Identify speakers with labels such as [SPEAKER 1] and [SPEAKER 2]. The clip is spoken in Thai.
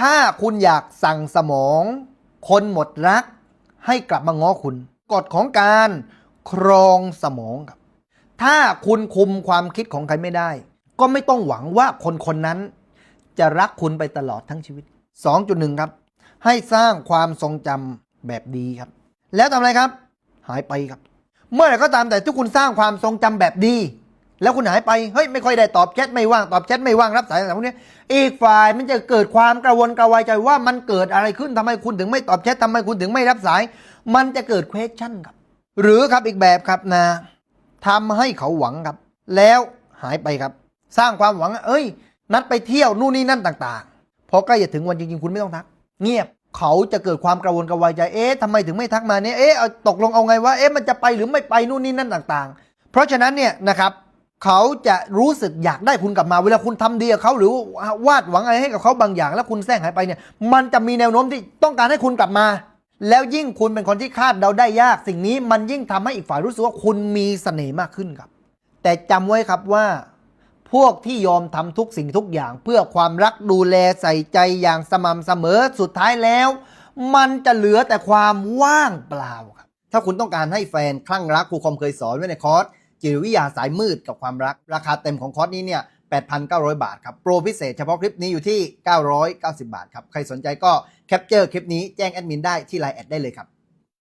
[SPEAKER 1] ถ้าคุณอยากสั่งสมอง คนหมดรัก ให้กลับมาง้อคุณ กฎของการครองสมองครับ ถ้าคุณคุมความคิดของใครไม่ได้ ก็ไม่ต้องหวังว่าคนคนนั้น จะรักคุณไปตลอดทั้งชีวิต 2.1 ครับ ให้สร้างความทรงจำแบบดีครับ แล้วทำอะไรครับ หายไปครับ เมื่อไหร่ก็ตามแต่ที่คุณสร้างความทรงจำแบบดี แล้วคุณหายไปเฮ้ยไม่ค่อยได้ตอบแชทไม่ว่างตอบแชทไม่ว่างรับสายอะไรพวกนี้อีกฝ่ายมันจะเกิดความกระวนกระวายใจว่ามันเกิดอะไรขึ้นทำไมคุณถึงไม่ตอบแชททำไมคุณถึงไม่รับสาย มันจะเกิด question ครับ หรือครับอีกแบบครับนะทำให้เขาหวังครับ แล้วหายไปครับ สร้างความหวัง เอ้ย นัดไปเที่ยวนู่นนี่นั่นต่างๆพอใกล้จะถึงวันจริงๆ คุณไม่ต้องทัก เงียบเขาจะเกิดความกระวนกระวายใจเอ๊ะทำไมถึงไม่ทักมาเนี่ยเอ๊ะตกลงเอาไงว่าเอ๊ะมันจะไปหรือไม่ไปนู่นนี่นั่นต่าง ๆ เพราะฉะนั้นเนี่ยนะครับ เขาจะรู้สึกอยากได้คุณกลับมา เวลาคุณทำดีกับเขาหรือวาดหวังอะไรให้กับเขาบางอย่าง แล้วคุณแซงหายไปเนี่ย มันจะมีแนวโน้มที่ต้องการให้คุณกลับมา แล้วยิ่งคุณเป็นคนที่คาดเดาได้ยาก สิ่งนี้มันยิ่งทำให้อีกฝ่ายรู้สึกว่าคุณมีเสน่ห์มากขึ้นครับ แต่จำไว้ครับว่า พวกที่ยอมทำทุกสิ่งทุกอย่าง เพื่อความรักดูแลใส่ใจอย่างสม่ำเสมอสุดท้ายแล้ว มันจะเหลือแต่ความว่างเปล่าครับถ้าคุณต้องการให้แฟนคลั่งรักครูคอมเคยสอนไว้ในคอร์ส จิตวิทยาสายมืดกับความรัก ราคาเต็มของคอร์สนี้เนี่ย 8,900 บาทครับ โปรพิเศษเฉพาะคลิปนี้อยู่ที่ 990 บาทครับ ใครสนใจก็แคปเจอร์คลิปนี้แจ้งแอดมินได้ที่ไลน์แอดได้เลยครับ